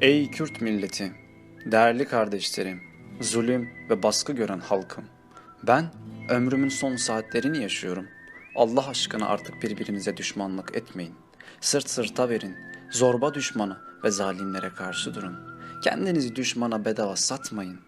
Ey Kürt milleti, değerli kardeşlerim, zulüm ve baskı gören halkım. Ben ömrümün son saatlerini yaşıyorum. Allah aşkına artık birbirinize düşmanlık etmeyin. Sırt sırta verin, zorba düşmanı ve zalimlere karşı durun. Kendinizi düşmana bedava satmayın.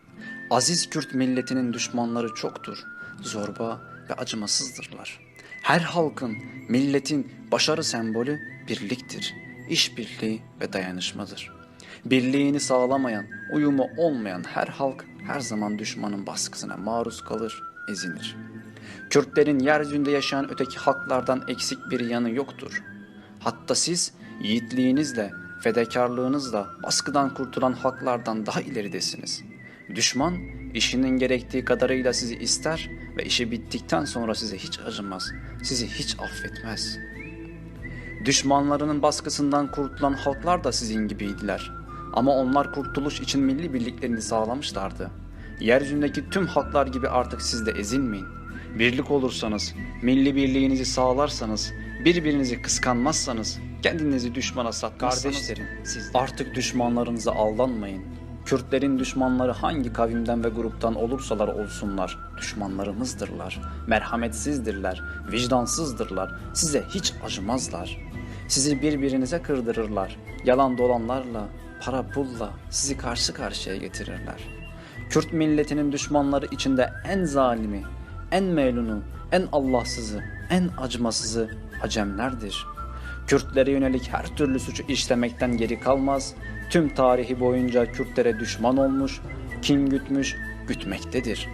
Aziz Kürt milletinin düşmanları çoktur. Zorba ve acımasızdırlar. Her halkın, milletin başarı sembolü birliktir. İşbirliği ve dayanışmadır. Birliğini sağlamayan, uyumu olmayan her halk her zaman düşmanın baskısına maruz kalır, ezilir. Kürtlerin yeryüzünde yaşayan öteki halklardan eksik bir yanı yoktur. Hatta siz yiğitliğinizle, fedakarlığınızla baskıdan kurtulan halklardan daha ileridesiniz. Düşman işinin gerektiği kadarıyla sizi ister ve işi bittikten sonra size hiç acımaz, sizi hiç affetmez. Düşmanlarının baskısından kurtulan halklar da sizin gibiydiler. Ama onlar kurtuluş için milli birliklerini sağlamışlardı. Yeryüzündeki tüm halklar gibi artık siz de ezilmeyin. Birlik olursanız, milli birliğinizi sağlarsanız, birbirinizi kıskanmazsanız, kendinizi düşmana satmazsanız, Kardeşlerim, siz artık düşmanlarınıza aldanmayın. Kürtlerin düşmanları hangi kavimden ve gruptan olursalar olsunlar, düşmanlarımızdırlar. Merhametsizdirler, vicdansızdırlar, size hiç acımazlar. Sizi birbirinize kırdırırlar, yalan dolanlarla, para pulla sizi karşı karşıya getirirler. Kürt milletinin düşmanları içinde en zalimi, en melunu, en Allahsızı, en acımasızı Acemlerdir. Kürtlere yönelik her türlü suçu işlemekten geri kalmaz, tüm tarihi boyunca Kürtlere düşman olmuş, kin gütmüş, gütmektedir.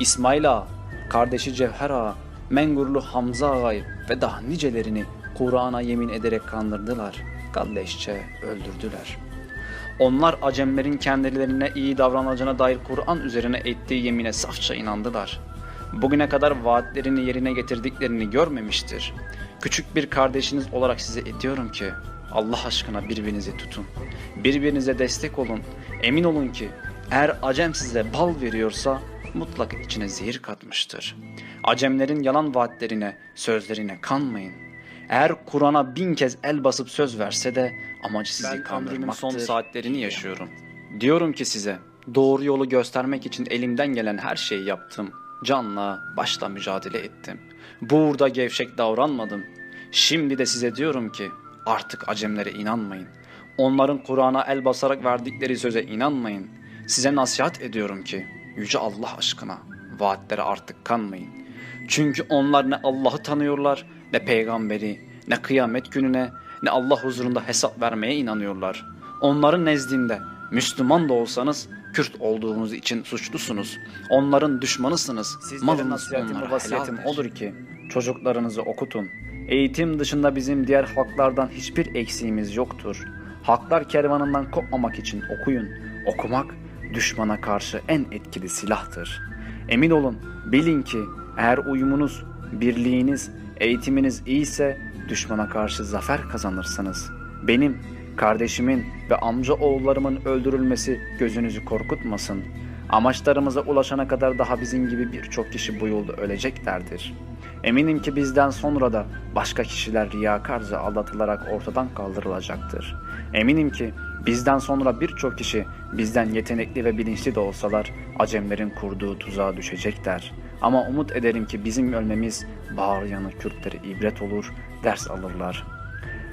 İsmail Ağa, kardeşi Cevher Ağa, Mengurlu Hamza Ağa'yı ve daha nicelerini Kur'an'a yemin ederek kandırdılar, kalleşçe öldürdüler. Onlar Acemlerin kendilerine iyi davranacağına dair Kur'an üzerine ettiği yemine safça inandılar. Bugüne kadar vaatlerini yerine getirdiklerini görmemiştir. Küçük bir kardeşiniz olarak size ediyorum ki Allah aşkına birbirinizi tutun. Birbirinize destek olun. Emin olun ki eğer Acem size bal veriyorsa mutlaka içine zehir katmıştır. Acemlerin yalan vaatlerine, sözlerine kanmayın. Eğer Kur'an'a bin kez el basıp söz verse de amacı sizi Ben kandırmaktır. son saatlerini yaşıyorum. Diyorum ki size doğru yolu göstermek için elimden gelen her şeyi yaptım. Canla başla mücadele ettim. Burada gevşek davranmadım. Şimdi de size diyorum ki artık acemlere inanmayın. Onların Kur'an'a el basarak verdikleri söze inanmayın. Size nasihat ediyorum ki yüce Allah aşkına vaatlere artık kanmayın. Çünkü onlar ne Allah'ı tanıyorlar, ne peygamberi, ne kıyamet gününe, ne Allah huzurunda hesap vermeye inanıyorlar. Onların nezdinde Müslüman da olsanız Kürt olduğunuz için suçlusunuz. Onların düşmanısınız. Sizlere Malınız nasihatim onlara vasiyetim helaldir. odur ki çocuklarınızı okutun. Eğitim dışında bizim diğer halklardan hiçbir eksiğimiz yoktur. Haklar kervanından kopmamak için okuyun. Okumak düşmana karşı en etkili silahtır. Emin olun, bilin ki eğer uyumunuz, birliğiniz, eğitiminiz iyiyse düşmana karşı zafer kazanırsınız. Benim, kardeşimin ve amca oğullarımın öldürülmesi gözünüzü korkutmasın. Amaçlarımıza ulaşana kadar daha bizim gibi birçok kişi bu yolda öleceklerdir. Eminim ki bizden sonra da başka kişiler riyakarca aldatılarak ortadan kaldırılacaktır. Eminim ki bizden sonra birçok kişi bizden yetenekli ve bilinçli de olsalar Acemlerin kurduğu tuzağa düşecekler. Ama umut ederim ki bizim ölmemiz bağıryanı Kürtlere ibret olur, ders alırlar.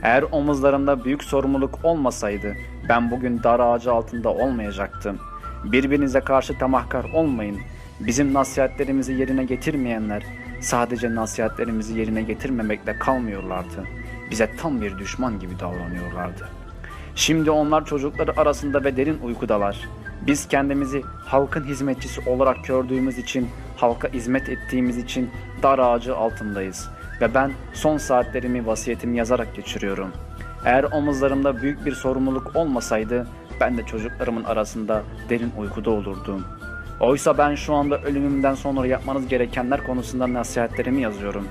Eğer omuzlarımda büyük sorumluluk olmasaydı ben bugün dar ağacı altında olmayacaktım. Birbirinize karşı tamahkar olmayın. Bizim nasihatlerimizi yerine getirmeyenler sadece nasihatlerimizi yerine getirmemekle kalmıyorlardı. Bize tam bir düşman gibi davranıyorlardı. Şimdi onlar çocukları arasında ve derin uykudalar. Biz kendimizi halkın hizmetçisi olarak gördüğümüz için, halka hizmet ettiğimiz için dar ağacı altındayız. Ve ben son saatlerimi vasiyetimi yazarak geçiriyorum. Eğer omuzlarımda büyük bir sorumluluk olmasaydı, ben de çocuklarımın arasında derin uykuda olurdum. Oysa ben şu anda ölümümden sonra yapmanız gerekenler konusunda nasihatlerimi yazıyorum.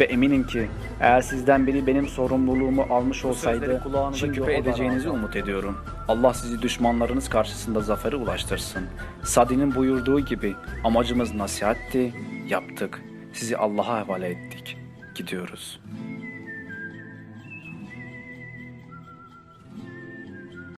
Ve eminim ki eğer sizden biri benim sorumluluğumu almış olsaydı şimdi küpe edeceğinizi umut ediyorum. Allah sizi düşmanlarınız karşısında zafere ulaştırsın. Sadi'nin buyurduğu gibi amacımız nasihatti, yaptık. Sizi Allah'a havale ettik. Gidiyoruz.